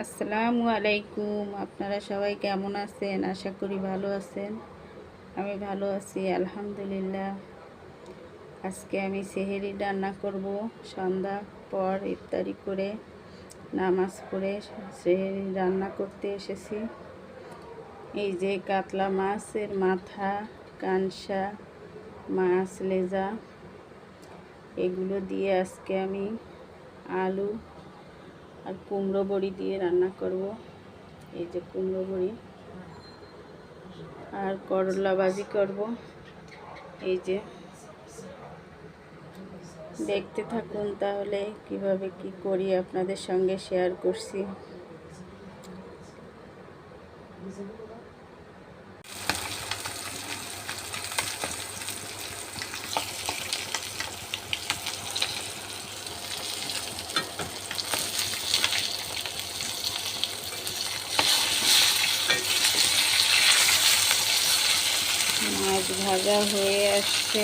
আসসালামু আলাইকুম। আপনারা সবাই কেমন আছেন? আশা করি ভালো আছেন। আমি ভালো আছি, আলহামদুলিল্লাহ। আজকে আমি সেহেরি রান্না করব। সন্ধ্যা পর ইফতারি করে, নামাজ পড়ে সেহেরি রান্না করতে এসেছি। এই যে কাতলা মাছের মাথা, কানসা, মাছ, লেজা, এগুলো দিয়ে আজকে আমি আলু আর কুমড়ো বড়ি দিয়ে রান্না করব। এই যে কুমড়ো বড়ি। আর করলা ভাজি করব। এই যে। দেখতে থাকুন তাহলে কীভাবে কি করি আপনাদের সঙ্গে শেয়ার করছি। মাছ ভাজা হয়ে আসছে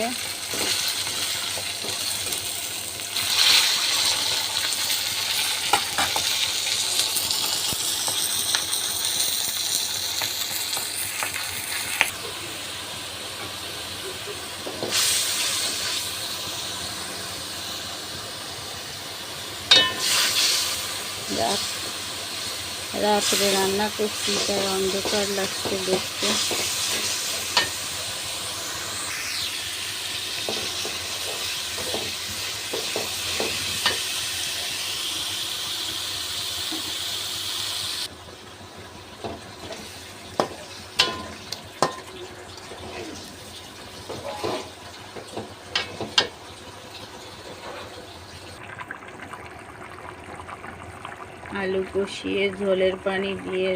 রাত রাত্রে রান্না করছি তাই অন্ধকার লাগছে দেখতে আলু কষিয়ে ঝোলের পানি দিয়ে,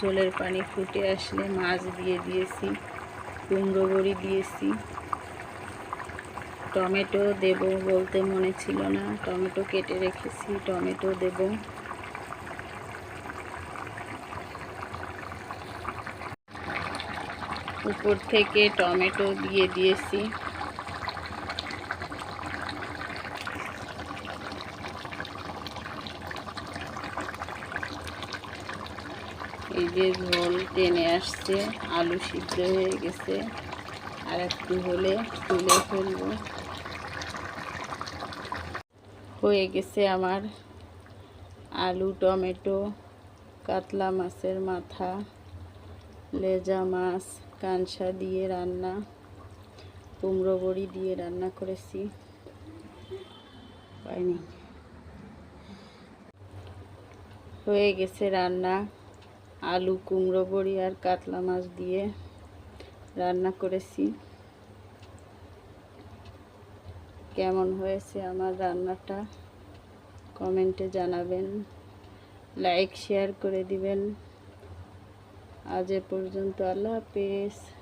ঝোলের পানি ফুটে আসলে মাছ দিয়ে দিয়েছি, কুমড়ো বড়ি দিয়েছি। টমেটো দেব বলতে মনে ছিল না, টমেটো কেটে রেখেছি, টমেটো দেব। উপর থেকে টমেটো দিয়ে দিয়েছি। এই যে ঝোল টেনে আসছে, আলু সিদ্ধ হয়ে গেছে। আর একটু হলে তুলে ফেলব। হয়ে গেছে আমার আলু, টমেটো, কাতলা মাছের মাথা, লেজা মাছ, কানসা দিয়ে রান্না, কুমড়ো বড়ি দিয়ে রান্না করেছি। পাইনি হয়ে গেছে রান্না। আলু, কুমড়ো, বড়ি আর কাতলা মাছ দিয়ে রান্না করেছি। কেমন হয়েছে আমার রান্নাটা? কমেন্টে জানাবেন। লাইক, শেয়ার করে দিবেন। আজ এ পর্যন্ত আল্লাহ হাফেজ।